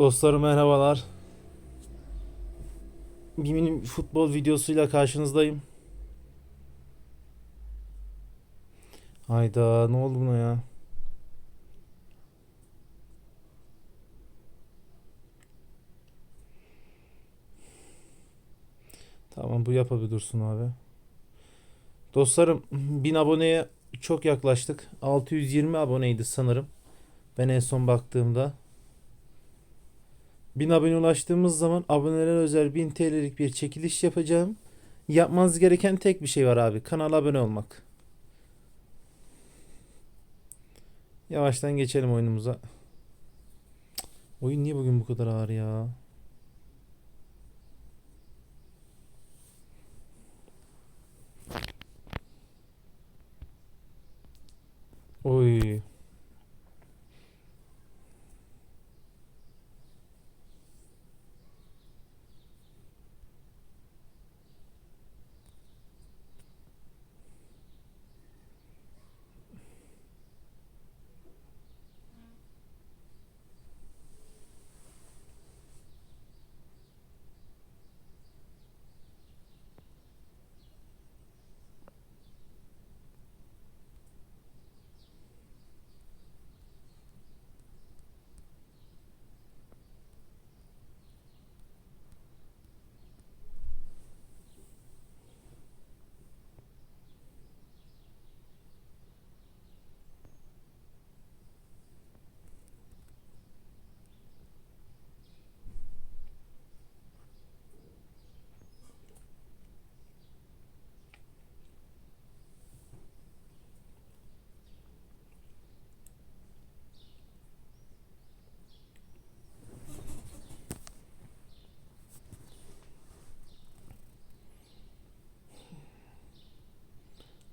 Dostlarım merhabalar. Bir mini futbol videosuyla karşınızdayım. Hayda ne oldu buna ya? Tamam bu yapabilir dursun abi. Dostlarım 1000 aboneye çok yaklaştık. 620 aboneydi sanırım. Ben en son baktığımda. 1000 abone ulaştığımız zaman abonelere özel 1000 TL'lik bir çekiliş yapacağım. Yapmanız gereken tek bir şey var abi. Kanala abone olmak. Yavaştan geçelim oyunumuza. Oyun niye bugün bu kadar ağır ya? Oy.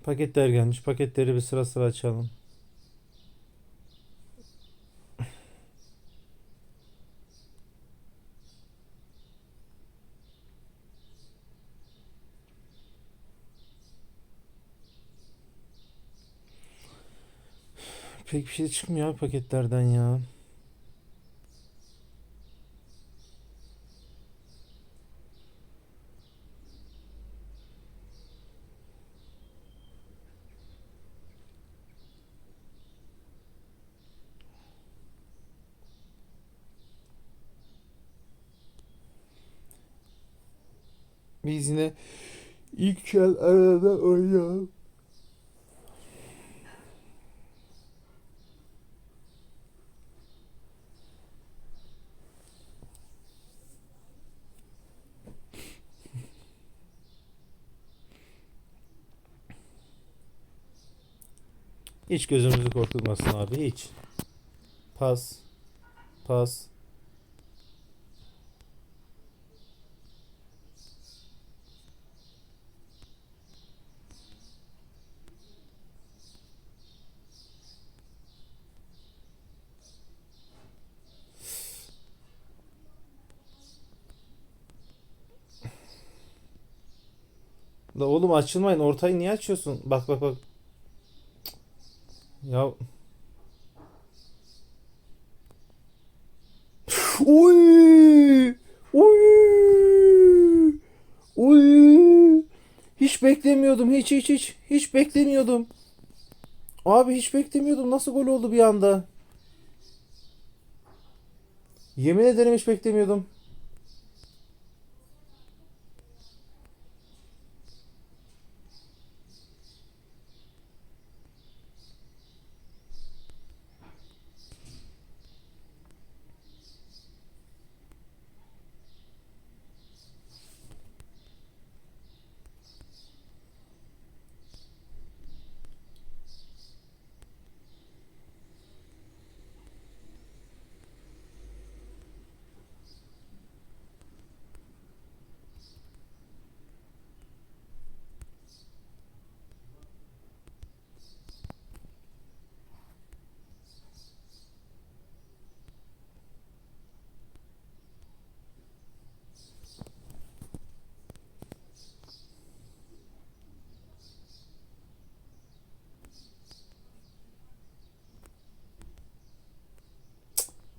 Paketler gelmiş. Paketleri bir sıra sıra açalım. Pek bir şey çıkmıyor paketlerden ya. Biz yine ilk el arada oynayalım. Hiç gözümüzü korkutmasın abi hiç. Pas. Pas. La oğlum açılmayın. Ortayı niye açıyorsun? Bak bak bak. Ya. Oy! Oy! Oy! Hiç beklemiyordum. Hiç hiç hiç. Hiç beklemiyordum. Abi hiç beklemiyordum. Nasıl gol oldu bir anda? Yemin ederim hiç beklemiyordum.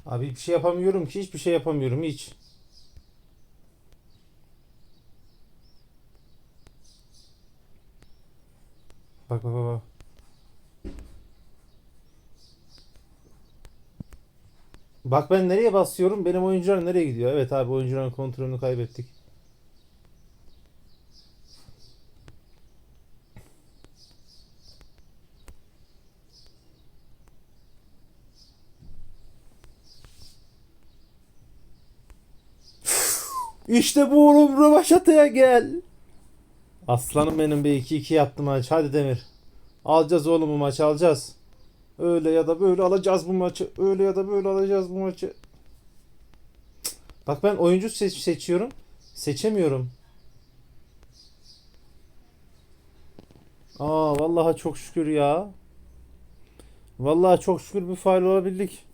Abi bir şey yapamıyorum ki hiçbir şey yapamıyorum hiç. Bak bak. bak. Bak ben nereye basıyorum? Benim oyuncular nereye gidiyor? Evet abi oyuncuların kontrolünü kaybettik. İşte bu oğlum rövaşataya gel. Aslanım benim bir 2-2 yaptım maç. Hadi Demir. Alacağız oğlum bu maçı alacağız. Öyle ya da böyle alacağız bu maçı. Öyle ya da böyle alacağız bu maçı. Bak ben oyuncu seç seçiyorum. Seçemiyorum. Aa vallahi çok şükür ya. Vallahi çok şükür bir fail olabildik.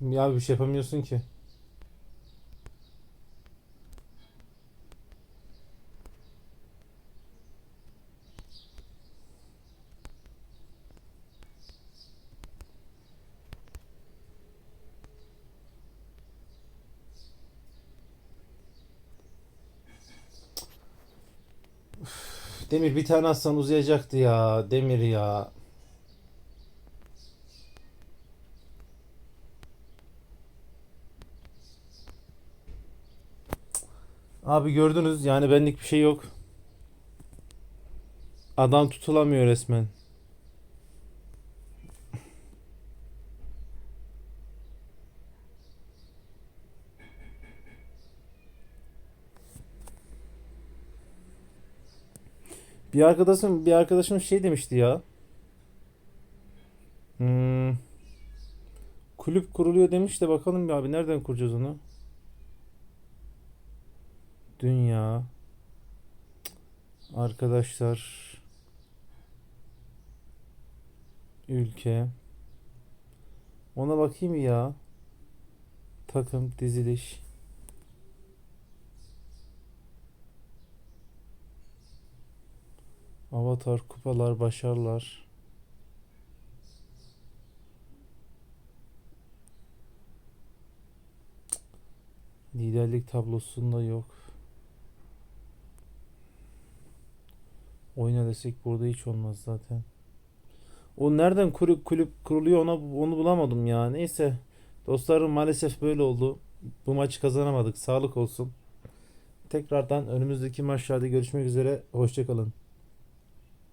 Ya bir şey yapamıyorsun ki. Demir bir tane atsan uzayacaktı ya. Demir ya. Abi gördünüz yani benlik bir şey yok. Adam tutulamıyor resmen. Bir arkadaşım bir arkadaşım şey demişti ya. Hmm, kulüp kuruluyor demiş de bakalım bir abi nereden kuracağız onu? Dünya arkadaşlar. Ülke. Ona bakayım ya. Takım diziliş. Avatar kupalar başarılar. Liderlik tablosunda yok oyna desek burada hiç olmaz zaten o nereden kulüp kulüp kuruluyor ona onu bulamadım ya. Neyse. Dostlarım maalesef böyle oldu. Bu maçı kazanamadık. Sağlık olsun. Tekrardan önümüzdeki maçlarda görüşmek üzere. Hoşçakalın.